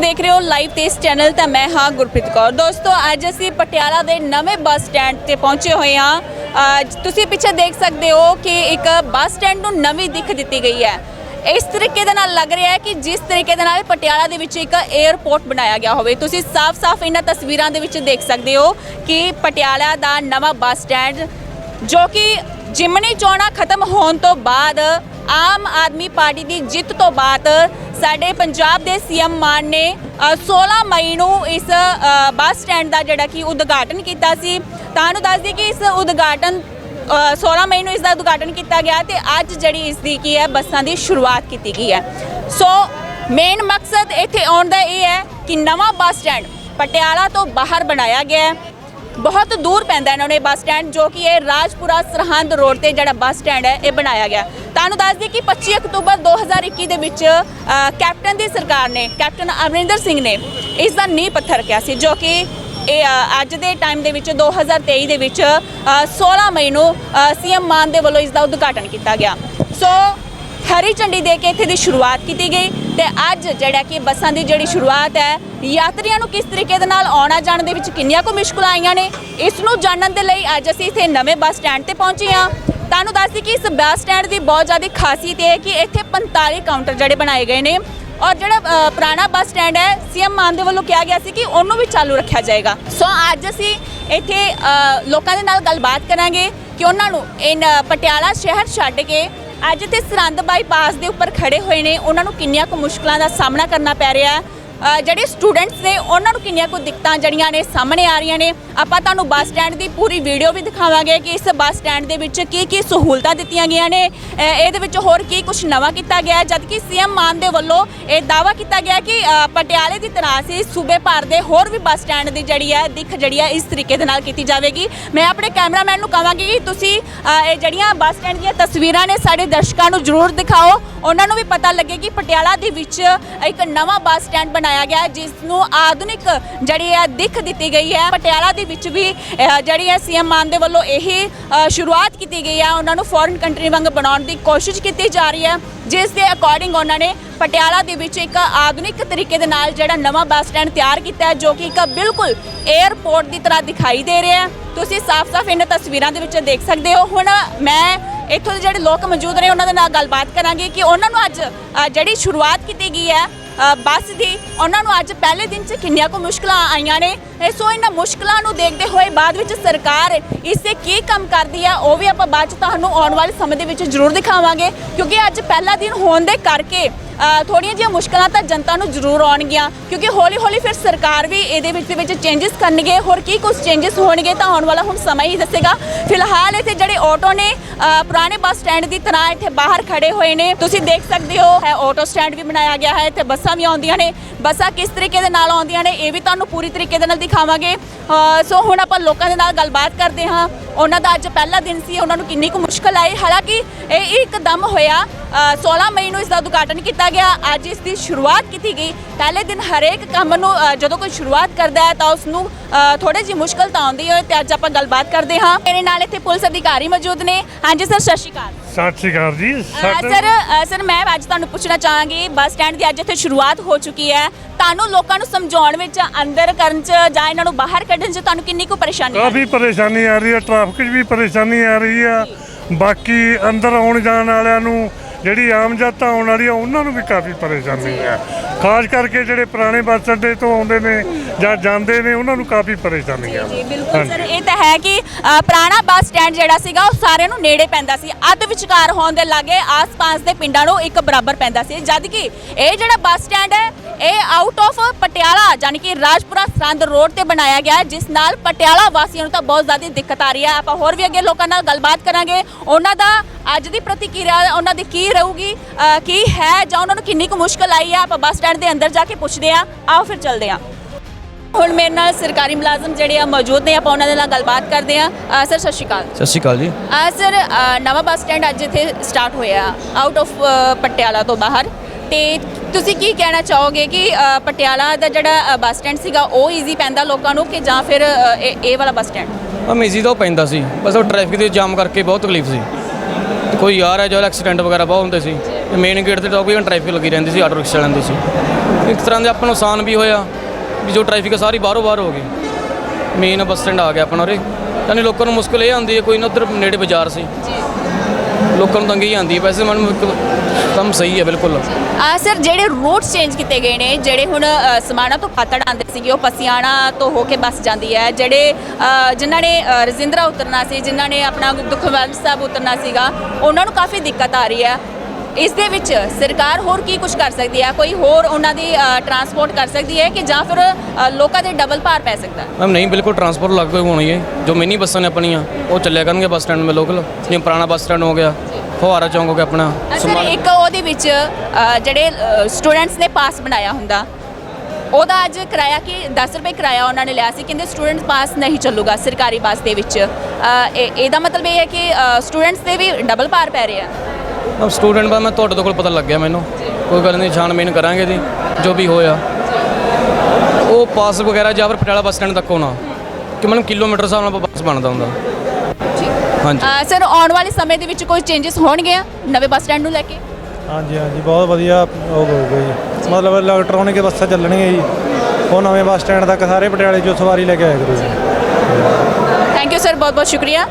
ਦੇਖ ਰਹੇ ਹੋ ਲਾਈਵ ਤੇ ਇਸ ਚੈਨਲ ਤਾਂ ਮੈਂ ਹਾਂ ਗੁਰਪ੍ਰੀਤ ਕੌਰ। ਦੋਸਤੋ, ਅੱਜ ਅਸੀਂ ਪਟਿਆਲਾ ਦੇ ਨਵੇਂ ਬੱਸ ਸਟੈਂਡ ਤੇ ਪਹੁੰਚੇ ਹੋਏ ਹਾਂ। ਤੁਸੀਂ ਪਿੱਛੇ ਦੇਖ ਸਕਦੇ ਹੋ ਕਿ ਇੱਕ ਬੱਸ ਸਟੈਂਡ ਨੂੰ ਨਵੀਂ ਦਿੱਖ ਦਿੱਤੀ ਗਈ ਹੈ। ਇਸ ਤਰੀਕੇ ਦੇ ਨਾਲ ਲੱਗ ਰਿਹਾ ਹੈ ਕਿ ਜਿਸ ਤਰੀਕੇ ਦੇ ਨਾਲ ਪਟਿਆਲਾ ਦੇ ਵਿੱਚ ਇੱਕ 에ਅਰਪੋਰਟ ਬਣਾਇਆ ਗਿਆ ਹੋਵੇ। ਤੁਸੀਂ ਸਾਫ਼-ਸਾਫ਼ ਇਹਨਾਂ ਤਸਵੀਰਾਂ ਦੇ ਵਿੱਚ ਦੇਖ ਸਕਦੇ ਹੋ ਕਿ ਪਟਿਆਲਾ ਦਾ ਨਵਾਂ ਬੱਸ ਸਟੈਂਡ ਜੋ ਕਿ ਜਿਮਨੀ ਚੋਣਾਂ ਖਤਮ ਹੋਣ ਤੋਂ ਬਾਅਦ ਆਮ ਆਦਮੀ ਪਾਰਟੀ ਦੀ ਜਿੱਤ ਤੋਂ ਬਾਅਦ ਸਾਡੇ ਪੰਜਾਬ ਦੇ ਸੀਐਮ ਮਾਨ ਨੇ ਅ, 16 ਮਈ ਨੂੰ ਇਸ ਬੱਸ ਸਟੈਂਡ ਦਾ ਜਿਹੜਾ ਕਿ ਉਦਘਾਟਨ ਕੀਤਾ ਸੀ। ਤੁਹਾਨੂੰ ਦੱਸ ਦਈਏ ਕਿ ਇਸ ਉਦਘਾਟਨ ਅ, 16 ਮਈ ਨੂੰ ਇਸ ਦਾ ਉਦਘਾਟਨ ਕੀਤਾ ਗਿਆ ਤੇ ਅੱਜ ਜਿਹੜੀ ਇਸ ਦੀ ਕੀ ਹੈ ਬੱਸਾਂ ਦੀ ਸ਼ੁਰੂਆਤ ਕੀਤੀ ਗਈ ਹੈ। ਸੋ ਮੇਨ ਮਕਸਦ ਇੱਥੇ ਆਉਣ ਦਾ ਇਹ ਹੈ ਕਿ ਨਵਾਂ ਬੱਸ ਸਟੈਂਡ ਪਟਿਆਲਾ ਤੋਂ ਬਾਹਰ ਬਣਾਇਆ ਗਿਆ ਹੈ। ਬਹੁਤ ਦੂਰ ਪੈਂਦਾ ਇਹਨਾਂ ਨੇ ਬੱਸ ਸਟੈਂਡ ਜੋ ਕਿ ਇਹ ਰਾਜਪੁਰਾ ਸਰਹੰਦ ਰੋਡ ਤੇ ਜਿਹੜਾ ਬੱਸ ਸਟੈਂਡ ਹੈ ਇਹ ਬਣਾਇਆ ਗਿਆ। ਤੁਹਾਨੂੰ ਦੱਸ ਦਈਏ ਕਿ 25 ਅਕਤੂਬਰ 2021 ਦੇ ਵਿੱਚ ਕੈਪਟਨ ਦੀ ਸਰਕਾਰ ਨੇ ਕੈਪਟਨ ਅਮਰਿੰਦਰ ਸਿੰਘ ਨੇ ਇਸ ਦਾ ਨੀਂਹ ਪੱਥਰ ਰੱਖਿਆ ਸੀ ਜੋ ਕਿ ਇਹ ਅੱਜ ਦੇ ਟਾਈਮ ਦੇ ਵਿੱਚ 2023 ਦੇ ਵਿੱਚ ਅ, 16 ਮਈ ਨੂੰ ਸੀਐਮ ਮਾਨ ਦੇ ਵੱਲੋਂ ਇਸ ਦਾ ਉਦਘਾਟਨ ਕੀਤਾ ਗਿਆ। ਸੋ ਹਰੀ ਝੰਡੀ ਦੇ ਕੇ ਇੱਥੇ ਦੀ ਸ਼ੁਰੂਆਤ ਕੀਤੀ ਗਈ। ਤੇ ਅੱਜ ਜਿਹੜਾ ਕਿ ਬੱਸਾਂ ਦੀ ਜਿਹੜੀ ਸ਼ੁਰੂਆਤ ਹੈ, ਯਾਤਰੀਆਂ ਨੂੰ ਕਿਸ ਤਰੀਕੇ ਦੇ ਨਾਲ ਆਉਣਾ ਜਾਣ ਦੇ ਵਿੱਚ ਕਿੰਨੀਆਂ ਕੁ ਮੁਸ਼ਕਲਾਂ ਆਈਆਂ ਨੇ, ਇਸ ਨੂੰ ਜਾਣਨ ਦੇ ਲਈ ਅੱਜ ਅਸੀਂ ਇੱਥੇ ਨਵੇਂ ਬੱਸ ਸਟੈਂਡ ਤੇ ਪਹੁੰਚੇ ਹਾਂ। ਤੁਹਾਨੂੰ ਦੱਸਦੀ ਕਿ ਇਸ ਬੱਸ ਸਟੈਂਡ ਦੀ ਬਹੁਤ ਜ਼ਿਆਦਾ ਖਾਸੀਅਤ ਇਹ ਹੈ ਕਿ ਇੱਥੇ 45 ਕਾਊਂਟਰ ਜਿਹੜੇ ਬਣਾਏ ਗਏ ਨੇ ਔਰ ਜਿਹੜਾ ਪੁਰਾਣਾ ਬੱਸ ਸਟੈਂਡ ਹੈ, ਸੀਐਮ ਮਾਨ ਦੇ ਵੱਲੋਂ ਕਿਹਾ ਗਿਆ ਸੀ ਕਿ ਉਹਨੂੰ ਵੀ ਚਾਲੂ ਰੱਖਿਆ ਜਾਏਗਾ। ਸੋ ਅੱਜ ਅਸੀਂ ਇੱਥੇ ਲੋਕਾਂ ਦੇ ਨਾਲ ਗੱਲਬਾਤ ਕਰਾਂਗੇ ਕਿ ਉਹਨਾਂ ਨੂੰ ਇਹ ਪਟਿਆਲਾ ਸ਼ਹਿਰ ਛੱਡ ਕੇ ਅੱਜ ਇੱਥੇ ਸਰਹੰਦ ਬਾਈਪਾਸ ਦੇ ਉੱਪਰ ਖੜੇ ਹੋਏ ਨੇ। ਉਹਨਾਂ ਨੂੰ ਕਿੰਨੀਆਂ ਕੁ ਮੁਸ਼ਕਲਾਂ ਦਾ ਸਾਹਮਣਾ ਕਰਨਾ ਪੈ ਰਿਹਾ ਹੈ। ਜਿਹੜੇ ਸਟੂਡੈਂਟਸ ਨੇ, ਉਹਨਾਂ ਨੂੰ ਕਿੰਨੀਆਂ ਕੁ ਦਿੱਕਤਾਂ ਜਿਹੜੀਆਂ ਨੇ ਸਾਹਮਣੇ ਆ ਰਹੀਆਂ ਨੇ? ਆਪਾਂ ਤੁਹਾਨੂੰ ਬੱਸ ਸਟੈਂਡ ਦੀ ਪੂਰੀ ਵੀਡੀਓ ਵੀ ਦਿਖਾਵਾਂਗੇ ਕਿ ਇਸ ਬੱਸ ਸਟੈਂਡ ਦੇ ਵਿੱਚ ਕੀ ਕੀ ਸਹੂਲਤਾਂ ਦਿੱਤੀਆਂ ਗਈਆਂ ਨੇ। ਇਹਦੇ ਵਿੱਚ ਹੋਰ ਕੀ ਕੁਝ ਨਵਾਂ ਕੀਤਾ ਗਿਆ? ਜਦਕਿ ਜਦ ਕਿ ਸੀਐਮ ਮਾਨ ਦੇ ਵੱਲੋਂ ਇਹ ਦਾਵਾ ਕੀਤਾ ਗਿਆ ਕਿ ਪਟਿਆਲੇ ਦੀ ਤਰ੍ਹਾਂ ਸੀ ਸੂਬੇ ਭਰ ਦੇ ਹੋਰ ਵੀ ਬੱਸ ਸਟੈਂਡ ਦੀ ਜਿਹੜੀ ਹੈ, ਦਿੱਖ ਜਿਹੜੀ ਹੈ, ਇਸ ਤਰੀਕੇ ਦੇ ਨਾਲ ਕੀਤੀ ਜਾਵੇਗੀ। ਮੈਂ ਆਪਣੇ ਕੈਮਰਾਮੈਨ ਨੂੰ ਕਹਾਂਗੀ ਕਿ ਤੁਸੀਂ ਇਹ ਜਿਹੜੀਆਂ ਬੱਸ ਸਟੈਂਡ ਦੀਆਂ ਤਸਵੀਰਾਂ ਨੇ, ਸਾਡੇ ਦਰਸ਼ਕਾਂ ਨੂੰ ਜ਼ਰੂਰ ਦਿਖਾਓ। ਉਹਨਾਂ ਨੂੰ ਵੀ ਪਤਾ ਲੱਗੇ ਕਿ ਪਟਿਆਲਾ ਦੇ ਵਿੱਚ ਇੱਕ ਨਵਾਂ ਬੱਸ ਸਟੈਂਡ ਬਣਾਇਆ ਗਿਆ ਹੈ, ਜਿਸ ਨੂੰ ਆਧੁਨਿਕ ਜਿਹੜੀ ਹੈ ਦਿੱਖ ਦਿੱਤੀ ਗਈ ਹੈ। ਪਟਿਆਲਾ ਦੇ ਵਿੱਚ ਵੀ ਅ, ਜਿਹੜੀ ਹੈ ਸੀਐਮ ਮਾਨ ਦੇ ਵੱਲੋਂ ਇਹੀ ਅ, ਸ਼ੁਰੂਆਤ ਕੀਤੀ ਗਈ ਹੈ। ਉਹਨਾਂ ਨੂੰ ਫੋਰਨ ਕੰਟਰੀ ਵਾਂਗ ਬਣਾਉਣ ਦੀ ਕੋਸ਼ਿਸ਼ ਕੀਤੀ ਜਾ ਰਹੀ ਹੈ। ਜਿਸ ਦੇ ਅਕੋਰਡਿੰਗ ਉਹਨਾਂ ਨੇ ਪਟਿਆਲਾ ਦੇ ਵਿੱਚ ਇੱਕ ਆਧੁਨਿਕ ਤਰੀਕੇ ਦੇ ਨਾਲ ਜਿਹੜਾ ਨਵਾਂ ਬੱਸ ਸਟੈਂਡ ਤਿਆਰ ਕੀਤਾ ਹੈ ਜੋ ਕਿ ਇੱਕ ਬਿਲਕੁਲ 에ਅਰਪੋਰਟ ਦੀ ਤਰ੍ਹਾਂ ਦਿਖਾਈ ਦੇ ਰਿਹਾ ਹੈ। ਤੁਸੀਂ ਸਾਫ਼-ਸਾਫ਼ ਇਹਨਾਂ ਤਸਵੀਰਾਂ ਦੇ ਵਿੱਚ ਦੇਖ ਸਕਦੇ ਹੋ। ਹੁਣ ਮੈਂ ਇੱਥੋਂ ਦੇ ਜਿਹੜੇ ਲੋਕ ਮੌਜੂਦ ਨੇ ਉਹਨਾਂ ਦੇ ਨਾਲ ਗੱਲਬਾਤ ਕਰਾਂਗੇ ਕਿ ਉਹਨਾਂ ਨੂੰ ਅੱਜ ਅ, ਜਿਹੜੀ ਸ਼ੁਰੂਆਤ ਕੀਤੀ ਗਈ ਹੈ ਬੱਸ ਦੀ। ਉਹਨਾਂ ਨੂੰ ਅੱਜ ਪਹਿਲੇ ਦਿਨ 'ਚ ਕਿੰਨੀਆਂ ਕੁ ਮੁਸ਼ਕਲਾਂ ਆਈਆਂ ਨੇ। ਸੋ ਇਹਨਾਂ ਮੁਸ਼ਕਲਾਂ ਨੂੰ ਦੇਖਦੇ ਹੋਏ ਬਾਅਦ ਵਿੱਚ ਸਰਕਾਰ ਇਸ ਤੇ ਕੀ ਕੰਮ ਕਰਦੀ ਹੈ ਉਹ ਵੀ ਆਪਾਂ ਬਾਅਦ 'ਚ ਤੁਹਾਨੂੰ ਆਉਣ ਵਾਲੇ ਸਮੇਂ ਦੇ ਵਿੱਚ ਜ਼ਰੂਰ ਦਿਖਾਵਾਂਗੇ। ਕਿਉਂਕਿ ਅੱਜ ਪਹਿਲਾ ਦਿਨ ਹੋਣ ਦੇ ਕਰਕੇ ਅ, ਥੋੜ੍ਹੀਆਂ ਜਿਹੀਆਂ ਮੁਸ਼ਕਲਾਂ ਤਾਂ ਜਨਤਾ ਨੂੰ ਜ਼ਰੂਰ ਆਉਣਗੀਆਂ ਕਿਉਂਕਿ ਹੌਲੀ ਹੌਲੀ ਫਿਰ ਸਰਕਾਰ ਵੀ ਇਹਦੇ ਵਿੱਚ ਦੇ ਵਿੱਚ ਚੇਂਜਸ ਕਰਨਗੇ। ਹੋਰ ਕੀ ਕੁਝ ਚੇਂਜਸ ਹੋਣਗੇ ਤਾਂ ਆਉਣ ਵਾਲਾ ਹੁਣ ਸਮਾਂ ਹੀ ਦੱਸੇਗਾ। ਫਿਲਹਾਲ ਇੱਥੇ ਜਿਹੜੇ ਆਟੋ ਨੇ ਪੁਰਾਣੇ ਬੱਸ ਸਟੈਂਡ ਦੀ ਤਰ੍ਹਾਂ ਇੱਥੇ ਬਾਹਰ ਖੜੇ ਹੋਏ ਨੇ। ਤੁਸੀਂ ਦੇਖ ਸਕਦੇ ਹੋ ਹੈ ਆਟੋ ਸਟੈਂਡ ਵੀ ਬਣਾਇਆ ਗਿਆ ਹੈ ਇੱਥੇ ਬੱਸਾਂ ਵੀ ਆਉਂਦੀਆਂ ਨੇ। ਬੱਸਾਂ ਕਿਸ ਤਰੀਕੇ ਦੇ ਨਾਲ ਆਉਂਦੀਆਂ ਨੇ ਇਹ ਵੀ ਤੁਹਾਨੂੰ ਪੂਰੀ ਤਰੀਕੇ ਦੇ ਨਾਲ ਦਿਖਾਵਾਂਗੇ। ਸੋ ਹੁਣ ਆਪਾਂ ਲੋਕਾਂ ਦੇ ਨਾਲ ਗੱਲਬਾਤ ਕਰਦੇ ਹਾਂ। ਉਹਨਾਂ ਦਾ ਅੱਜ ਪਹਿਲਾ ਦਿਨ ਸੀ ਉਹਨਾਂ ਨੂੰ ਕਿੰਨੀ ਕੁ ਮੁਸ਼ਕਲ ਆਈ। ਹਾਲਾਂਕਿ ਇਹ ਇੱਕਦਮ ਹੋਇਆ 16 ਮਈ ਨੂੰ ਇਸ ਦਾ ਉਦਘਾਟਨ ਕੀਤਾ ਗਿਆ। ਅੱਜ ਇਸ ਦੀ ਸ਼ੁਰੂਆਤ ਕੀਤੀ ਗਈ। ਪਹਿਲੇ ਦਿਨ ਹਰੇਕ ਕੰਮ ਨੂੰ ਜਦੋਂ ਕੋਈ ਸ਼ੁਰੂਆਤ ਕਰਦਾ ਹੈ ਤਾਂ ਉਸ ਨੂੰ ਥੋੜੀ ਜਿਹੀ ਮੁਸ਼ਕਲ ਤਾਂ ਆਉਂਦੀ ਹੈ ਤੇ ਅੱਜ ਆਪਾਂ ਗੱਲਬਾਤ ਕਰਦੇ ਹਾਂ। ਮੇਰੇ ਨਾਲ ਇੱਥੇ ਪੁਲਿਸ ਅਧਿਕਾਰੀ ਮੌਜੂਦ ਨੇ। ਹਾਂਜੀ ਸਰ ਸਤਿ ਸ਼੍ਰੀ ਅਕਾਲ। ਸਤਿ ਸ਼੍ਰੀ ਅਕਾਲ ਜੀ। ਸਰ ਸਰ ਮੈਂ ਅੱਜ ਤੁਹਾਨੂੰ ਪੁੱਛਣਾ ਚਾਹਾਂਗੀ ਬੱਸ ਸਟੈਂਡ ਦੀ ਅੱਜ ਇੱਥੇ ਸ਼ੁਰੂਆਤ ਹੋ ਚੁੱਕੀ ਹੈ। ਤੁਹਾਨੂੰ ਲੋਕਾਂ ਨੂੰ ਸਮਝਾਉਣ ਵਿੱਚ ਅੰਦਰ ਕਰਨ ਚ ਜਾਂ ਇਹਨਾਂ ਨੂੰ ਬਾਹਰ ਕੱਢਣ ਚ ਤੁਹਾਨੂੰ ਕਿੰਨੀ ਕੁ ਪਰੇਸ਼ਾਨੀ ਆ ਕਾਫੀ ਪਰੇਸ਼ਾਨੀ ਆ ਰਹੀ ਹੈ ਟ੍ਰੈਫਿਕ 'ਚ ਵੀ ਪਰੇਸ਼ਾਨੀ ਆ ਰਹੀ ਆ ਬਾਕੀ ਅੰਦਰ ਆਉਣ ਜਾਣ ਵਾਲਿਆਂ ਨੂੰ ਜਿਹੜੀ ਆਮ ਜਨਤਾ ਆਉਣ ਵਾਲੀ ਆ ਉਹਨਾਂ ਨੂੰ ਵੀ ਕਾਫੀ ਪਰੇਸ਼ਾਨੀ ਆ ਖਾਸ ਕਰਕੇ ਜਿਹੜੇ ਪੁਰਾਣੇ ਬੱਸ ਅੱਡੇ ਤੋਂ ਆਉਂਦੇ ਨੇ ਜਾਂ ਜਾਂਦੇ ਨੇ ਉਹਨਾਂ ਨੂੰ ਕਾਫੀ ਪਰੇਸ਼ਾਨੀ ਆ ਜੀ ਬਿਲਕੁਲ ਸਰ। ਇਹ ਤਾਂ ਹੈ ਕਿ ਅ, ਪੁਰਾਣਾ ਬੱਸ ਸਟੈਂਡ ਜਿਹੜਾ ਸੀਗਾ ਉਹ ਸਾਰਿਆਂ ਨੂੰ ਨੇੜੇ ਪੈਂਦਾ ਸੀ। ਅੱਧ ਵਿਚਕਾਰ ਹੋਣ ਦੇ ਲਾਗੇ ਆਸ-ਪਾਸ ਦੇ ਪਿੰਡਾਂ ਨੂੰ ਇੱਕ ਬਰਾਬਰ ਪੈਂਦਾ ਸੀ। ਜਦ ਕਿ ਇਹ ਜਿਹੜਾ ਬੱਸ ਸਟੈਂਡ ਹੈ ਇਹ ਆਊਟ ਆਫ ਪਟਿਆਲਾ ਯਾਨੀ ਕਿ ਰਾਜਪੁਰਾ ਸਰੰਦ ਰੋਡ ਤੇ ਬਣਾਇਆ ਗਿਆ ਹੈ ਜਿਸ ਨਾਲ ਪਟਿਆਲਾ ਵਾਸੀਆਂ ਨੂੰ ਤਾਂ ਬਹੁਤ ਜ਼ਿਆਦਾ ਦਿੱਕਤ ਆ ਰਹੀ ਹੈ। ਆਪਾਂ ਹੋਰ ਵੀ ਅੱਗੇ ਲੋਕਾਂ ਨਾਲ ਗੱਲਬਾਤ ਕਰਾਂਗੇ। ਉਹਨਾਂ ਦਾ ਅੱਜ ਦੀ ਪ੍ਰਤੀਕਿਰਿਆ ਉਹਨਾਂ ਦੀ ਕੀ ਰਹੂਗੀ ਅ, ਕੀ ਹੈ ਜਾਂ ਉਹਨਾਂ ਨੂੰ ਕਿੰਨੀ ਕੁ ਮੁਸ਼ਕਲ ਆਈ ਹੈ ਆਪਾਂ ਬੱਸ ਸਟੈਂਡ ਦੇ ਅੰਦਰ ਜਾ ਕੇ ਪੁੱਛਦੇ ਹਾਂ। ਆਓ ਫਿਰ ਚੱਲਦੇ ਹਾਂ। ਹੁਣ ਮੇਰੇ ਨਾਲ ਸਰਕਾਰੀ ਮੁਲਾਜ਼ਮ ਜਿਹੜੇ ਆ ਮੌਜੂਦ ਨੇ ਆਪਾਂ ਉਹਨਾਂ ਦੇ ਨਾਲ ਗੱਲਬਾਤ ਕਰਦੇ ਆ ਸਰ ਸਤਿ ਸ਼੍ਰੀ ਅਕਾਲ। ਸਤਿ ਸ਼੍ਰੀ ਅਕਾਲ ਜੀ। ਅ, ਸਰ ਅ, ਨਵਾਂ ਬੱਸ ਸਟੈਂਡ ਅੱਜ ਇੱਥੇ ਸਟਾਰਟ ਹੋਇਆ ਆਊਟ ਆਫ ਪਟਿਆਲਾ ਤੋਂ ਬਾਹਰ। ਤੇ ਤੁਸੀਂ ਕੀ ਕਹਿਣਾ ਚਾਹੋਗੇ ਕਿ ਪਟਿਆਲਾ ਦਾ ਜਿਹੜਾ ਬੱਸ ਸਟੈਂਡ ਸੀਗਾ ਉਹ ਈਜ਼ੀ ਪੈਂਦਾ ਲੋਕਾਂ ਨੂੰ ਕਿ ਜਾਂ ਫਿਰ ਇਹ ਵਾਲਾ ਬੱਸ ਸਟੈਂਡ? ਅਮੇਜ਼ੀ ਤੋਂ ਪੈਂਦਾ ਸੀ ਬਸ ਉਹ ਟ੍ਰੈਫਿਕ ਦੇ ਜਾਮ ਕਰਕੇ ਬਹੁਤ ਤਕਲੀਫ ਸੀ। ਕੋਈ ਯਾਰ ਹੈ ਜੋ ਐਕਸੀਡੈਂਟ ਵਗੈਰਾ ਬਹੁਤ ਹੁੰਦੇ ਸੀ ਮੇਨ ਗੇਟ ਤੇ ਟੌਪਿਕ ਟ੍ਰੈਫਿਕ ਲੱਗੀ ਰਹਿੰਦੀ ਸੀ ਆਟੋ ਰਿਕਸ਼ਾ ਵਾਲਿਆਂ ਦੀ ਸੀ। ਇੱਕ ਤਰ੍ਹਾਂ ਦੇ ਆਪਾਂ ਨੂੰ ਆਸਾਨ ਵੀ ਹੋਇਆ ਵੀ ਜੋ ਟ੍ਰੈਫਿਕ ਸਾਰੀ ਬਾਹਰੋਂ ਬਾਹਰ ਹੋ ਗਈ। ਮੇਨ ਬੱਸ ਸਟੈਂਡ ਆ ਗਿਆ ਆਪਣਾ ਉਰੇ ਯਾਨੀ ਲੋਕਾਂ ਨੂੰ ਮੁਸ਼ਕਲ ਇਹ ਆਉਂਦੀ ਹੈ ਕੋਈ ਨਾ ਉੱਧਰ ਨੇੜੇ ਬਾਜ਼ਾਰ ਸੀ। ਲੋਕਾਂ ਨੂੰ ਤੰਗੀ ਆਉਂਦੀ ਹੈ ਵੈਸੇ ਮਨ ਕੰਮ ਸਹੀ ਹੈ ਬਿਲਕੁਲ। ਆ ਸਰ ਜਿਹੜੇ ਰੂਟਸ ਚੇਂਜ ਕੀਤੇ ਗਏ ਨੇ ਜਿਹੜੇ ਹੁਣ ਅ, ਸਮਾਣਾ ਤੋਂ ਪਾਤੜ ਆਉਂਦੇ ਸੀਗੇ ਉਹ ਪਸਿਆਣਾ ਤੋਂ ਹੋ ਕੇ ਬੱਸ ਜਾਂਦੀ ਹੈ ਜਿਹੜੇ ਅ, ਜਿਨ੍ਹਾਂ ਨੇ ਅ, ਰਜਿੰਦਰਾ ਉਤਰਨਾ ਸੀ ਜਿਨ੍ਹਾਂ ਨੇ ਆਪਣਾ ਦੁਖਵੰਦ ਸਾਹਿਬ ਉਤਰਨਾ ਸੀਗਾ ਉਹਨਾਂ ਨੂੰ ਕਾਫੀ ਦਿੱਕਤ ਆ ਰਹੀ ਹੈ। ਇਸ ਦੇ ਵਿੱਚ ਸਰਕਾਰ ਹੋਰ ਕੀ ਕੁਝ ਕਰ ਸਕਦੀ ਹੈ? ਕੋਈ ਹੋਰ ਉਹਨਾਂ ਦੀ ਟਰਾਂਸਪੋਰਟ ਕਰ ਸਕਦੀ ਹੈ ਕਿ ਜਾਂ ਫਿਰ ਅ, ਲੋਕਾਂ ਦੇ ਡਬਲ ਭਾਰ ਪੈ ਸਕਦਾ ਹੈ? ਮੈਮ ਨਹੀਂ ਬਿਲਕੁਲ ਟਰਾਂਸਪੋਰਟ ਲੱਗ ਹੋਣੀ ਹੈ। ਜੋ ਮਿੰਨੀ ਬੱਸਾਂ ਨੇ ਆਪਣੀਆਂ ਉਹ ਚੱਲਿਆ ਕਰਨਗੇ ਬੱਸ ਸਟੈਂਡ ਮੇ ਲੋਕਲ। ਜਿਵੇਂ ਪੁਰਾਣਾ ਬੱਸ ਸਟੈਂਡ ਹੋ ਗਿਆ ਫੁਹਾਰਾ ਚੌਂਕ ਹੋ ਗਿਆ ਆਪਣਾ। ਸਰ ਸਮਾਣਾ- ਇੱਕ ਉਹਦੇ ਵਿੱਚ ਅ, ਜਿਹੜੇ ਸਟੂਡੈਂਟਸ ਨੇ ਪਾਸ ਬਣਾਇਆ ਹੁੰਦਾ। ਉਹਦਾ ਅੱਜ ਕਿਰਾਇਆ ਕਿ 10 ਰੁਪਏ ਕਿਰਾਇਆ ਉਹਨਾਂ ਨੇ ਲਿਆ ਸੀ। ਕਹਿੰਦੇ ਸਟੂਡੈਂਟ ਪਾਸ ਨਹੀਂ ਚੱਲੂਗਾ ਸਰਕਾਰੀ ਬੱਸ ਦੇ ਵਿੱਚ। ਅ, ਇਹ- ਇਹਦਾ ਮਤਲਬ ਇਹ ਹੈ ਕਿ ਸਟੂਡੈਂਟਸ ਦੇ ਵੀ ਡਬਲ ਭਾਰ ਪੈ ਰਿਹਾ ਅਬ ਸਟੂਡੈਂਟ ਦਾ ਮੈਂ ਤੁਹਾਡੇ ਤੋਂ ਕੋਲ ਪਤਾ ਲੱਗ ਗਿਆ ਮੈਨੂੰ ਕੋਈ ਗੱਲ ਨਹੀਂ ਛਾਣਬੀਨ ਕਰਾਂਗੇ ਜੀ ਜੋ ਵੀ ਹੋਇਆ। ਉਹ ਪਾਸ ਵਗੈਰਾ ਜਾਂ ਫਿਰ ਪਟਿਆਲਾ ਬੱਸ ਸਟੈਂਡ ਤੱਕ ਹੋਣਾ। ਕਿ ਮੈਨੂੰ ਕਿਲੋਮੀਟਰ ਹਿਸਾਬ ਨਾਲ ਬੱਸ ਬਣਦਾ ਹੁੰਦਾ। ਹਾਂਜੀ। ਅ, ਸਰ ਆਉਣ ਵਾਲੇ ਸਮੇਂ ਦੇ ਵਿੱਚ ਕੋਈ ਚੇਂਜਸ ਹੋਣਗੇ ਨਵੇਂ ਬੱਸ ਸਟੈਂਡ ਨੂੰ ਲੈ ਕੇ? ਹਾਂਜੀ ਹਾਂਜੀ ਬਹੁਤ ਵਧੀਆ ਉਹ ਹੋਊਗਾ ਜੀ। ਮਤਲਬ ਇਲੈਕਟ੍ਰੋਨਿਕ ਬੱਸਾਂ ਚੱਲਣਗੀਆਂ ਜੀ। ਉਹ ਨਵੇਂ ਬੱਸ ਸਟੈਂਡ ਤੱਕ ਸਾਰੇ ਪਟਿਆਲੇ ਚੋਂ ਸਵਾਰੀ ਲੈ ਕੇ ਆਇਆ ਕਰੋ ਜੀ। ਥੈਂਕ ਯੂ ਸਰ ਬਹੁਤ ਬਹੁਤ ਸ਼ੁਕਰੀਆ।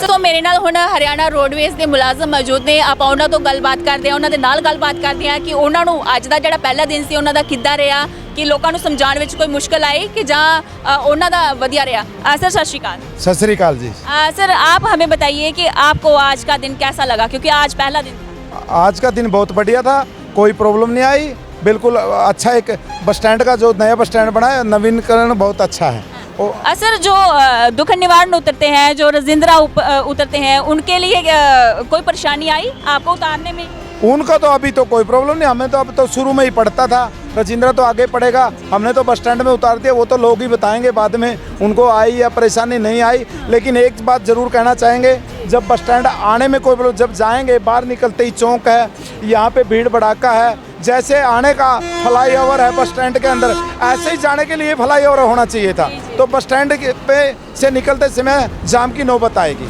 ਸੋ ਮੇਰੇ ਨਾਲ ਹੁਣ ਹਰਿਆਣਾ ਰੋਡਵੇਜ਼ ਦੇ ਮੁਲਾਜ਼ਮ ਮੌਜੂਦ ਨੇ। ਆਪਾਂ ਉਹਨਾਂ ਤੋਂ ਗੱਲਬਾਤ ਕਰਦੇ ਹਾਂ ਉਹਨਾਂ ਦੇ ਨਾਲ ਗੱਲਬਾਤ ਕਰਦੇ ਹਾਂ ਕਿ ਉਹਨਾਂ ਨੂੰ ਅੱਜ ਦਾ ਜਿਹੜਾ ਪਹਿਲਾ ਦਿਨ ਸੀ ਉਹਨਾਂ ਦਾ ਕਿੱਦਾਂ ਰਿਹਾ? ਕਿ ਲੋਕਾਂ ਨੂੰ ਸਮਝਾਉਣ ਵਿੱਚ ਕੋਈ ਮੁਸ਼ਕਲ ਆਈ ਕਿ ਜਾਂ ਅ, ਉਹਨਾਂ ਦਾ ਵਧੀਆ ਰਿਹਾ ਅ, सर सत श्रीकाल सत श्रीकाल जी अ, सर आप हमें बताइए कि आपको आज का दिन कैसा लगा क्योंकि आज पहला दिन था आज का दिन बहुत बढ़िया था कोई प्रॉब्लम नहीं आई बिल्कुल अच्छा एक बस स्टैंड का जो नया बस स्टैंड बना है नवीनीकरण बहुत अच्छा है ओ, अ, सर जो अ, दुख निवारण उतरते हैं जो रजिंद्रा उप- अ, उतरते हैं उनके लिए अ, कोई परेशानी आई आपको उतारने में उनका तो अभी तो कोई प्रॉब्लम नहीं हमें तो अब तो शुरू में ही पड़ता था रजिंद्रा तो आगे पड़ेगा हमने तो बस स्टैंड में उतार दिया वो तो लोग ही बताएँगे बाद में उनको आई या परेशानी नहीं आई। लेकिन एक बात ज़रूर कहना चाहेंगे जब बस स्टैंड आने में कोई प्रॉब्लम जब जाएँगे बाहर निकलते ही चौंक है यहाँ पे भीड़ भड़ाका है जैसे आने का फ्लाई ओवर है बस स्टैंड के अंदर ऐसे ही जाने के लिए फ्लाई ओवर होना चाहिए था। तो बस स्टैंड पे से निकलते समय जाम की नौबत आएगी।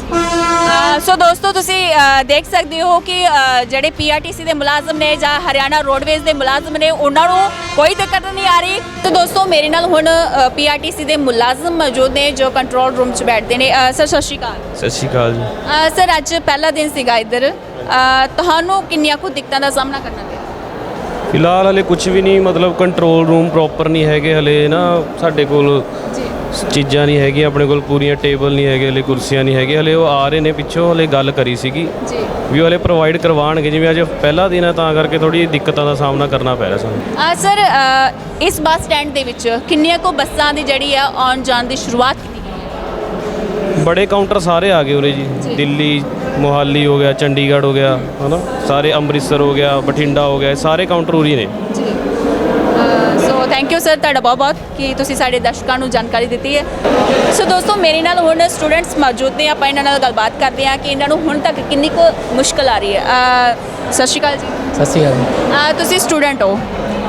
ਅ, ਸੋ ਦੋਸਤੋ ਤੁਸੀਂ ਅ, ਦੇਖ ਸਕਦੇ ਹੋ ਕਿ ਅ, ਜਿਹੜੇ ਪੀਆਰਟੀਸੀ ਦੇ ਮੁਲਾਜ਼ਮ ਨੇ ਜਾਂ ਹਰਿਆਣਾ ਰੋਡਵੇਜ਼ ਦੇ ਮੁਲਾਜ਼ਮ ਨੇ ਉਹਨਾਂ ਨੂੰ ਕੋਈ ਦਿੱਕਤ ਨਹੀਂ ਆ ਰਹੀ। ਤੇ ਦੋਸਤੋ ਮੇਰੇ ਨਾਲ ਹੁਣ ਪੀਆਰਟੀਸੀ ਦੇ ਮੁਲਾਜ਼ਮ ਮੌਜੂਦ ਨੇ ਜੋ ਕੰਟਰੋਲ ਰੂਮ 'ਚ ਬੈਠਦੇ ਨੇ। ਅ, ਸਰ ਸਤਿ ਸ਼੍ਰੀ ਅਕਾਲ। ਸਤਿ ਸ਼੍ਰੀ ਅਕਾਲ ਜੀ। ਅ, ਸਰ ਅੱਜ ਪਹਿਲਾ ਦਿਨ ਸੀਗਾ ਇੱਧਰ। ਅ, ਤੁਹਾਨੂੰ ਕਿੰਨੀਆਂ ਕੁ ਦਿੱਕਤਾਂ ਦਾ ਸਾਹਮਣਾ ਕਰਨਾ ਪਿਆ? ਫਿਲਹਾਲ ਹਲੇ ਕੁਝ ਵੀ ਨਹੀਂ ਮਤਲਬ ਕੰਟਰੋਲ ਰੂਮ ਪ੍ਰੋਪਰ ਨਹੀਂ ਹੈਗੇ ਹਲੇ ਨਾ ਸਾਡੇ ਕੋਲ। ਚੀਜ਼ਾਂ ਨਹੀਂ ਹੈਗੀਆਂ ਆਪਣੇ ਕੋਲ ਪੂਰੀਆਂ ਟੇਬਲ ਨਹੀਂ ਹੈਗੇ ਹਲੇ ਕੁਰਸੀਆਂ ਨਹੀਂ ਹੈਗੇ ਹਲੇ ਉਹ ਆ ਰਹੇ ਨੇ ਪਿੱਛੋਂ ਹਲੇ ਗੱਲ ਕਰੀ ਸੀਗੀ ਜੀ। ਵੀ ਹਲੇ ਪ੍ਰੋਵਾਈਡ ਕਰਵਾਉਣਗੇ ਜਿਵੇਂ ਅੱਜ ਪਹਿਲਾ ਦਿਨ ਹੈ ਤਾਂ ਕਰਕੇ ਥੋੜੀ ਦਿੱਕਤਾਂ ਦਾ ਸਾਹਮਣਾ ਕਰਨਾ ਪੈ ਰਿਹਾ ਸਾਨੂੰ। ਅ, ਸਰ ਅ, ਇਸ ਬੱਸ ਸਟੈਂਡ ਦੇ ਵਿੱਚ ਕਿੰਨੀਆਂ ਕੁ ਬੱਸਾਂ ਦੀ ਜਿਹੜੀ ਆ ਆਉਣ ਜਾਣ ਦੀ ਸ਼ੁਰੂਆਤ ਕੀਤੀ ਗਈ ਹੈ? ਬੜੇ ਕਾਊਂਟਰ ਸਾਰੇ ਆ ਗਏ ਉਰੇ ਜੀ। ਦਿੱਲੀ ਮੋਹਾਲੀ ਹੋ ਗਿਆ ਚੰਡੀਗੜ੍ਹ ਹੋ ਗਿਆ ਹਨਾ? ਸਾਰੇ ਅੰਮ੍ਰਿਤਸਰ ਹੋ ਗਿਆ ਬਠਿੰਡਾ ਹੋ ਗਿਆ ਇਹ ਸਾਰੇ ਕਾਊਂਟਰ ਉਰੀ ਨੇ। ਜੀ। ਥੈਂਕ ਯੂ ਸਰ ਤੁਹਾਡਾ ਬਹੁਤ ਬਹੁਤ ਕਿ ਤੁਸੀਂ ਸਾਡੇ ਦਰਸ਼ਕਾਂ ਨੂੰ ਜਾਣਕਾਰੀ ਦਿੱਤੀ ਹੈ। ਸੋ ਦੋਸਤੋ ਮੇਰੇ ਨਾਲ ਹੁਣ ਸਟੂਡੈਂਟਸ ਮੌਜੂਦ ਨੇ ਆਪਾਂ ਇਹਨਾਂ ਨਾਲ ਗੱਲਬਾਤ ਕਰਦੇ ਹਾਂ ਕਿ ਇਹਨਾਂ ਨੂੰ ਹੁਣ ਤੱਕ ਕਿੰਨੀ ਕੁ ਮੁਸ਼ਕਲ ਆ ਰਹੀ ਹੈ। ਸਤਿ ਸ਼੍ਰੀ ਅਕਾਲ ਜੀ। ਸਤਿ ਸ਼੍ਰੀ ਅਕਾਲ ਜੀ। ਅ, ਤੁਸੀਂ ਸਟੂਡੈਂਟ ਹੋ।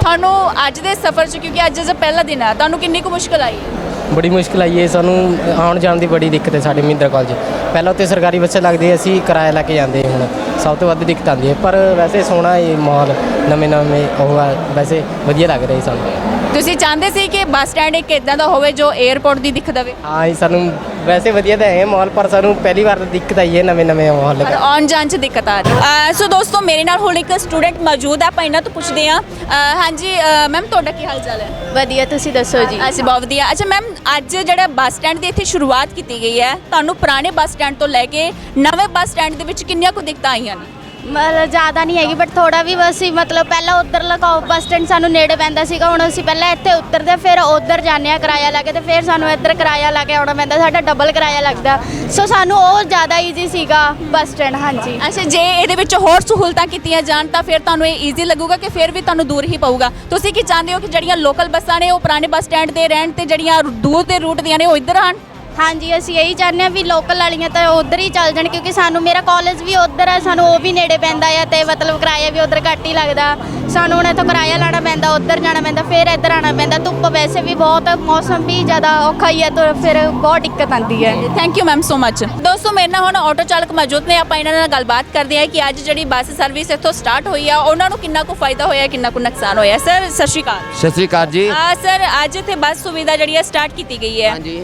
ਤੁਹਾਨੂੰ ਅੱਜ ਦੇ ਸਫ਼ਰ 'ਚ ਕਿਉਂਕਿ ਅੱਜ ਦਾ ਪਹਿਲਾ ਦਿਨ ਹੈ ਤੁਹਾਨੂੰ ਕਿੰਨੀ ਕੁ ਮੁਸ਼ਕਲ ਆਈ? ਹੈ ਬੜੀ ਮੁਸ਼ਕਿਲ ਆਈ ਹੈ ਸਾਨੂੰ ਆਉਣ ਜਾਣ ਦੀ ਬੜੀ ਦਿੱਕਤ ਹੈ ਸਾਡੇ ਮਹਿੰਦਰਾ ਕਾਲਜ ਪਹਿਲਾਂ ਉੱਤੇ ਸਰਕਾਰੀ ਬੱਸੇ ਲੱਗਦੇ ਅਸੀਂ ਕਿਰਾਇਆ ਲੈ ਕੇ ਜਾਂਦੇ ਹੁਣ। ਸਭ ਤੋਂ ਵੱਧ ਦਿੱਕਤ ਆਉਂਦੀ ਹੈ ਪਰ ਵੈਸੇ ਸੋਹਣਾ ਇਹ ਮਾਹੌਲ ਨਵੇਂ ਨਵੇਂ ਉਹ ਆ ਵੈਸੇ ਵਧੀਆ ਲੱਗ ਰਿਹਾ ਜੀ ਸਾਨੂੰ। ਤੁਸੀਂ ਚਾਹੁੰਦੇ ਸੀ ਕਿ ਬੱਸ ਸਟੈਂਡ ਇੱਕ ਇਦਾਂ ਦਾ ਹੋਵੇ ਜੋ 에ਅਰਪੋਰਟ ਦੀ ਦਿੱਖ ਦੇਵੇ? ਹਾਂ ਜੀ ਸਾਨੂੰ ਵੈਸੇ ਵਧੀਆ ਤਾਂ ਹੈ ਮਾਹੌਲ ਪਰ ਸਾਨੂੰ ਪਹਿਲੀ ਵਾਰ ਤਾਂ ਦਿੱਕਤ ਆਈ ਹੈ ਨਵੇਂ ਨਵੇਂ ਮਾਹੌਲ ਪਰ ਆਉਣ ਜਾਣ 'ਚ ਦਿੱਕਤ ਆ ਰਹੀ ਹੈ। ਸੋ ਦੋਸਤੋ ਮੇਰੇ ਨਾਲ ਹੁਣ ਇੱਕ ਸਟੂਡੈਂਟ ਮੌਜੂਦ ਹੈ ਆਪਾਂ ਇਹਨਾਂ ਤੋਂ ਪੁੱਛਦੇ ਹਾਂ। ਅ, ਹਾਂਜੀ ਮੈਮ ਤੁਹਾਡਾ ਕੀ ਹਾਲ ਚਾਲ ਹੈ? ਵਧੀਆ ਤੁਸੀਂ ਦੱਸੋ ਜੀ? ਅਸੀਂ ਬਹੁਤ ਵਧੀਆ। ਅੱਛਾ ਮੈਮ ਅੱਜ ਜਿਹੜਾ ਬੱਸ ਸਟੈਂਡ ਦੀ ਇੱਥੇ ਸ਼ੁਰੂਆਤ ਕੀਤੀ ਗਈ ਹੈ ਤੁਹਾਨੂੰ ਪੁਰਾਣੇ ਬੱਸ ਸਟੈਂਡ ਤੋਂ ਲੈ ਕੇ ਨਵੇਂ ਬੱਸ ਸਟੈਂਡ ਦੇ ਵਿੱਚ ਕਿੰਨੀਆਂ ਕੁ ਦਿੱਕਤਾਂ ਆਈਆਂ ਨੇ? ਮਤਲਬ ਜ਼ਿਆਦਾ ਨਹੀਂ ਹੈਗੀ ਬਟ ਥੋੜਾ ਵੀ ਬਸ ਹੀ ਮਤਲਬ ਪਹਿਲਾਂ ਉਧਰ ਲਗਾਓ, ਬੱਸ ਸਟੈਂਡ ਸਾਨੂੰ ਨੇੜੇ ਪੈਂਦਾ ਸੀਗਾ, ਹੁਣ ਅਸੀਂ ਪਹਿਲਾਂ ਇੱਥੇ ਉਤਰਦੇ, ਫਿਰ ਉਧਰ ਜਾਂਦੇ ਆ ਕਿਰਾਇਆ ਲੈ ਕੇ ਤੇ ਫਿਰ ਸਾਨੂੰ ਇੱਧਰ ਕਿਰਾਇਆ ਲਾ ਕੇ ਆਉਣਾ ਪੈਂਦਾ, ਸਾਡਾ ਡਬਲ ਕਿਰਾਇਆ ਲੱਗਦਾ। ਸੋ ਸਾਨੂੰ ਉਹ ਜ਼ਿਆਦਾ ਈਜ਼ੀ ਸੀਗਾ ਬੱਸ ਸਟੈਂਡ, ਹਾਂਜੀ। ਅੱਛਾ, ਜੇ ਇਹਦੇ ਵਿੱਚ ਹੋਰ ਸਹੂਲਤਾਂ ਕੀਤੀਆਂ ਜਾਣ, ਤਾਂ ਫਿਰ ਤੁਹਾਨੂੰ ਇਹ ਈਜ਼ੀ ਲੱਗੂਗਾ ਕਿ ਫਿਰ ਵੀ ਤੁਹਾਨੂੰ ਦੂਰ ਹੀ ਪਊਗਾ? ਤੁਸੀਂ ਕੀ ਚਾਹੁੰਦੇ ਹੋ ਕਿ ਜਿਹੜੀਆਂ ਲੋਕਲ ਬੱਸਾਂ ਨੇ, ਉਹ ਪੁਰਾਣੇ ਬੱਸ ਸਟੈਂਡ ਤੇ ਰਹਿਣ ਤੇ ਜਿਹੜੀਆਂ ਦੂਰ ਦੇ ਰੂਟ ਦੀਆਂ ਨੇ, ਉਹ ਇੱਧਰ ਆਣ ਹਾਂਜੀ ਅਸੀਂ ਇਹੀ ਚਾਹੁੰਦੇ ਹਾਂ ਵੀ ਲੋਕਲ ਵਾਲੀਆਂ ਤਾਂ ਉਧਰ ਹੀ ਚੱਲ ਜਾਣ ਕਿਉਂਕਿ ਸਾਨੂੰ ਮੇਰਾ ਕਾਲਜ ਵੀ ਉਧਰ ਹੈ ਸਾਨੂੰ ਉਹ ਵੀ ਨੇੜੇ ਪੈਂਦਾ ਆ ਤੇ ਮਤਲਬ ਕਿਰਾਇਆ ਵੀ ਉਧਰ ਘੱਟ ਹੀ ਲੱਗਦਾ। ਸਾਨੂੰ ਹੁਣ ਇੱਥੋਂ ਕਿਰਾਇਆ ਲਾਣਾ ਪੈਂਦਾ ਉਧਰ ਜਾਣਾ ਪੈਂਦਾ ਫਿਰ ਇੱਧਰ ਆਣਾ ਪੈਂਦਾ। ਧੁੱਪ ਵੈਸੇ ਵੀ ਬਹੁਤ ਮੌਸਮ ਵੀ ਜ਼ਿਆਦਾ ਔਖਾ ਹੀ ਹੈ ਤਾਂ ਫਿਰ ਬਹੁਤ ਦਿੱਕਤ ਆਉਂਦੀ ਹੈ। Thank you ma'am so much ਦੋਸਤੋ ਮੇਰੇ ਨਾਲ ਹੁਣ ਆਟੋ ਚਾਲਕ ਮੌਜੂਦ ਨੇ ਆਪਾਂ ਇਹਨਾਂ ਨਾਲ ਗੱਲਬਾਤ ਕਰਦੇ ਹਾਂ ਕਿ ਅੱਜ ਜਿਹੜੀ ਬੱਸ ਸਰਵਿਸ ਇੱਥੋਂ ਸਟਾਰਟ ਹੋਈ ਆ ਉਹਨਾਂ ਨੂੰ ਕਿੰਨਾ ਕੁ ਫਾਇਦਾ ਹੋਇਆ ਕਿੰਨਾ ਕੁ ਨੁਕਸਾਨ ਹੋਇਆ। ਸਰ ਸਤਿ ਸ਼੍ਰੀ ਅਕਾਲ। ਸਤਿ ਸ੍ਰੀ ਅਕਾਲ ਜੀ। ਆ ਸਰ ਅੱਜ ਇੱਥੇ ਬੱਸ ਸੁਵਿਧਾ ਜਿਹੜੀ ਹੈ ਸਟਾਰਟ ਕੀਤੀ ਗਈ ਹੈ। ਹਾਂਜੀ।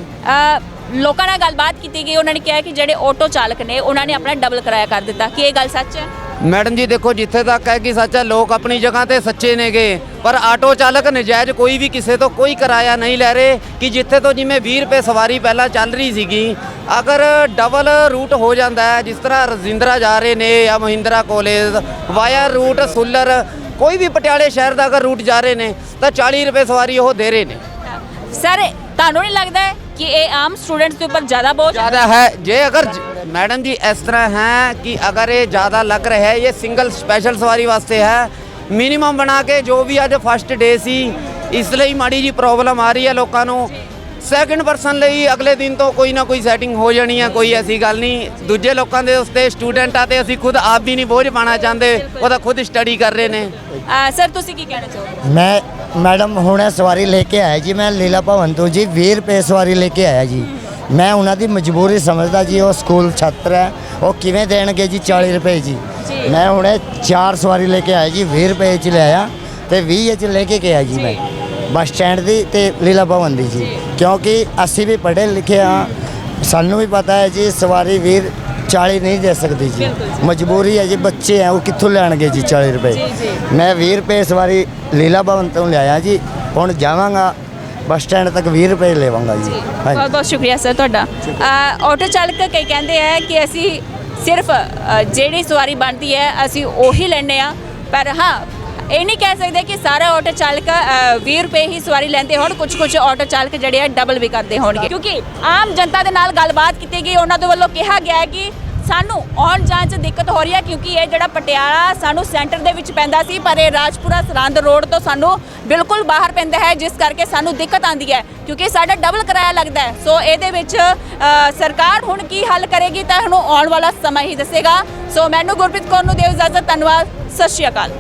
ਲੋਕਾਂ ਨਾਲ ਗੱਲਬਾਤ ਕੀਤੀ ਗਈ ਉਹਨਾਂ ਨੇ ਕਿਹਾ ਕਿ ਜਿਹੜੇ ਆਟੋ ਚਾਲਕ ਨੇ ਉਹਨਾਂ ਨੇ ਆਪਣਾ ਡਬਲ ਕਿਰਾਇਆ ਕਰ ਦਿੱਤਾ। ਕੀ ਇਹ ਗੱਲ ਸੱਚ ਹੈ? ਮੈਡਮ ਜੀ ਦੇਖੋ ਜਿੱਥੇ ਤੱਕ ਹੈ ਕਿ ਸੱਚ ਹੈ ਲੋਕ ਆਪਣੀ ਜਗ੍ਹਾ ਤੇ ਸੱਚੇ ਨੇਗੇ। ਪਰ ਆਟੋ ਚਾਲਕ ਨਜਾਇਜ਼ ਕੋਈ ਵੀ ਕਿਸੇ ਤੋਂ ਕੋਈ ਕਿਰਾਇਆ ਨਹੀਂ ਲੈ ਰਹੇ ਕਿ ਜਿੱਥੇ ਤੋਂ ਜਿਵੇਂ 20 ਰੁਪਏ ਸਵਾਰੀ ਪਹਿਲਾਂ ਚੱਲ ਰਹੀ ਸੀਗੀ ਅਗਰ ਡਬਲ ਰੂਟ ਹੋ ਜਾਂਦਾ ਹੈ ਜਿਸ ਤਰ੍ਹਾਂ ਰਜਿੰਦਰਾ ਜਾ ਰਹੇ ਨੇ ਜਾਂ Mahindra college via route Sullar ਕੋਈ ਵੀ ਪਟਿਆਲੇ ਸ਼ਹਿਰ ਦਾ ਅਗਰ ਰੂਟ ਜਾ ਰਹੇ ਨੇ ਤਾਂ 40 ਰੁਪਏ ਸਵਾਰੀ ਉਹ ਦੇ ਰਹੇ ਨੇ। ਸਰ ਤੁਹਾਨੂੰ ਨਹੀਂ ਲੱਗਦਾ ਕਿ ਇਹ ਆਮ ਸਟੂਡੈਂਟਸ ਦੇ ਉੱਪਰ ਜ਼ਿਆਦਾ ਬੋਝ ਹੈ ज़्यादा है जे अगर ज- मैडम जी इस तरह है कि अगर ये ज़्यादा लग रहा है ये सिंगल स्पेशल सवारी वास्ते है ਮਿਨੀਮਮ ਬਣਾ ਕੇ ਜੋ ਵੀ ਅੱਜ ਫਸਟ ਡੇ ਸੀ ਇਸ ਲਈ ਮਾੜੀ ਜੀ ਪ੍ਰੋਬਲਮ ਆ ਰਹੀ ਹੈ ਲੋਕਾਂ ਨੂੰ ਸੈਕੰਡ ਪਰਸਨ ਲਈ ਅਗਲੇ ਦਿਨ ਤੋਂ ਕੋਈ ਨਾ ਕੋਈ ਸੈਟਿੰਗ ਹੋ ਜਾਣੀ ਹੈ ਕੋਈ ਐਸੀ ਗੱਲ ਨਹੀਂ ਦੂਜੇ ਲੋਕਾਂ ਦੇ ਉਸਤੇ ਸਟੂਡੈਂਟਾਂ ਤੇ ਅਸੀਂ ਖੁਦ ਆਪ ਵੀ ਨਹੀਂ ਬੋਝ ਪਾਣਾ ਚਾਹੁੰਦੇ ਉਹ ਤਾਂ ਖੁਦ ਸਟੱਡੀ ਕਰ ਰਹੇ ਨੇ ਆ, ਸਰ ਤੁਸੀਂ ਕੀ ਕਹਿਣਾ ਚਾਹੋਗੇ ਮੈਂ ਮੈਡਮ ਹੁਣੇ ਸਵਾਰੀ ਲੈ ਕੇ ਆਇਆ ਜੀ ਮੈਂ ਲੀਲਾ ਭਵਨ ਤੋਂ ਜੀ 20 ਰੁਪਏ ਸਵਾਰੀ ਲੈ ਕੇ ਆਇਆ ਜੀ। ਮੈਂ ਉਹਨਾਂ ਦੀ ਮਜਬੂਰੀ ਸਮਝਦਾ ਜੀ ਉਹ ਸਕੂਲ ਛਾਤਰ ਹੈ ਉਹ ਕਿਵੇਂ ਦੇਣਗੇ ਜੀ 40 ਰੁਪਏ ਜੀ। ਮੈਂ ਹੁਣੇ ਚਾਰ ਸਵਾਰੀ ਲੈ ਕੇ ਆਇਆ ਜੀ 20 ਰੁਪਏ ਚ ਲਿਆਇਆ ਤੇ 20 ਚ ਲੈ ਕੇ ਗਿਆ ਜੀ ਮੈਂ। ਬੱਸ ਸਟੈਂਡ ਦੀ ਤੇ ਲੀਲਾ ਭਵਨ ਦੀ ਜੀ। ਕਿਉਂਕਿ ਅਸੀਂ ਵੀ ਪੜ੍ਹੇ ਲਿਖੇ ਆ ਸਾਨੂੰ ਵੀ ਪਤਾ ਹੈ ਜੀ ਸਵਾਰੀ ਵੀਰ 40 ਨਹੀਂ ਦੇ ਸਕਦੀ ਜੀ। ਮਜਬੂਰੀ ਹੈ ਜੀ ਬੱਚੇ ਆ ਉਹ ਕਿੱਥੋਂ ਲੈਣਗੇ ਜੀ 40 ਰੁਪਏ? ਮੈਂ 20 ਰੁਪਏ ਸਵਾਰੀ ਲੀਲਾ ਭਵਨ ਤੋਂ ਲਿਆਇਆ ਜੀ। ਹੁਣ ਜਾਵਾਂਗਾ ਬੱਸ ਸਟੈਂਡ ਤੱਕ 20 ਰੁਪਏ ਲੈਵਾਂਗਾ ਜੀ। ਬਹੁਤ ਬਹੁਤ ਸ਼ੁਕਰੀਆ ਸਰ ਤੁਹਾਡਾ। ਆਟੋ ਚਾਲਕ ਕਈ ਕਹਿੰਦੇ ਆ ਕਿ ਅਸੀਂ ਸਿਰਫ ਜਿਹੜੀ ਸਵਾਰੀ ਬਣਦੀ ਹੈ ਅਸੀਂ ਉਹੀ ਲੈਂਦੇ ਆ ਪਰ ਹਾਂ ਇਹ ਨਹੀਂ ਕਹਿ ਸਕਦੇ ਕਿ ਸਾਰੇ ਆਟੋ ਚਾਲਕ ਅ, 20 ਰੁਪਏ ਹੀ ਸਵਾਰੀ ਲੈਂਦੇ ਹੋਣ। ਕੁਝ ਕੁਝ ਆਟੋ ਚਾਲਕ ਜਿਹੜੇ ਆ ਡਬਲ ਵੀ ਕਰਦੇ ਹੋਣਗੇ। ਕਿਉਂਕਿ ਆਮ ਜਨਤਾ ਦੇ ਨਾਲ ਗੱਲਬਾਤ ਕੀਤੀ ਗਈ ਉਹਨਾਂ ਦੇ ਵੱਲੋਂ ਕਿਹਾ ਗਿਆ ਹੈ ਕਿ ਸਾਨੂੰ ਆਉਣ ਜਾਣ 'ਚ ਦਿੱਕਤ ਹੋ ਰਹੀ ਹੈ ਕਿਉਂਕਿ ਇਹ ਜਿਹੜਾ ਪਟਿਆਲਾ ਸਾਨੂੰ ਸੈਂਟਰ ਦੇ ਵਿੱਚ ਪੈਂਦਾ ਸੀ ਪਰ ਇਹ ਰਾਜਪੁਰਾ ਸਰਹੰਦ ਰੋਡ ਤੋਂ ਸਾਨੂੰ ਬਿਲਕੁਲ ਬਾਹਰ ਪੈਂਦਾ ਹੈ ਜਿਸ ਕਰਕੇ ਸਾਨੂੰ ਦਿੱਕਤ ਆਉਂਦੀ ਹੈ ਕਿਉਂਕਿ ਸਾਡਾ ਡਬਲ ਕਿਰਾਇਆ ਲੱਗਦਾ ਹੈ। ਸੋ ਇਹਦੇ ਵਿੱਚ ਸਰਕਾਰ ਹੁਣ ਕੀ ਹੱਲ ਕਰੇਗੀ ਤਾਂ ਸਾਨੂੰ ਆਉਣ ਵਾਲਾ ਸਮਾਂ ਹੀ ਦੱਸੇਗਾ। ਸੋ ਮੈਨੂੰ ਗੁਰਪ੍ਰੀਤ ਕੌਰ ਨੂੰ ਦਿਓ ਇਜਾਜ਼ਤ ਧੰਨਵਾਦ ਸਤਿ ਸ਼੍ਰੀ ਅਕਾਲ।